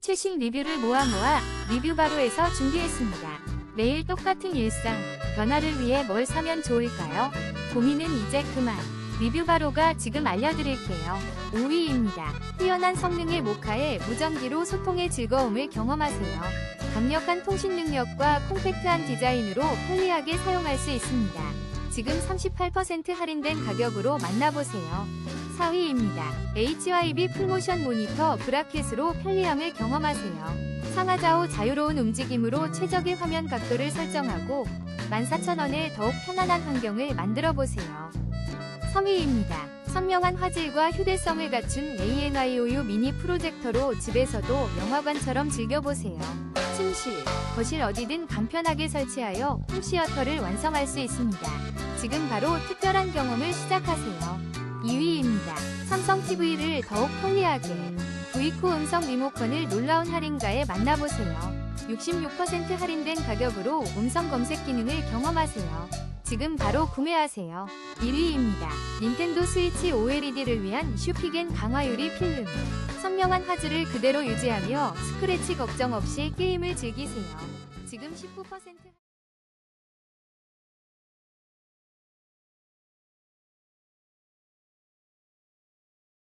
최신 리뷰를 모아 모아 리뷰 바로에서 준비했습니다. 매일 똑같은 일상, 변화를 위해 뭘 사면 좋을까요? 고민은 이제 그만. 리뷰 바로가 지금 알려드릴게요. 5위입니다. 뛰어난 성능의 모카에 무전기로 소통의 즐거움을 경험하세요. 강력한 통신 능력과 콤팩트한 디자인으로 편리하게 사용할 수 있습니다. 지금 38% 할인된 가격으로 만나보세요. 4위입니다. HYB 풀모션 모니터 브라켓으로 편리함을 경험하세요. 상하좌우 자유로운 움직임으로 최적의 화면 각도를 설정하고 14,000원에 더욱 편안한 환경을 만들어 보세요. 3위입니다. 선명한 화질과 휴대성을 갖춘 ANIOU 미니 프로젝터로 집에서도 영화관처럼 즐겨보세요. 침실, 거실 어디든 간편하게 설치하여 홈시어터를 완성할 수 있습니다. 지금 바로 특별한 경험을 시작하세요. 2위입니다. 삼성 TV를 더욱 편리하게 브이코 음성 리모컨을 놀라운 할인가에 만나보세요. 66% 할인된 가격으로 음성 검색 기능을 경험하세요. 지금 바로 구매하세요. 1위입니다. 닌텐도 스위치 OLED를 위한 슈피겐 강화 유리 필름. 선명한 화질을 그대로 유지하며 스크래치 걱정 없이 게임을 즐기세요. 지금 19%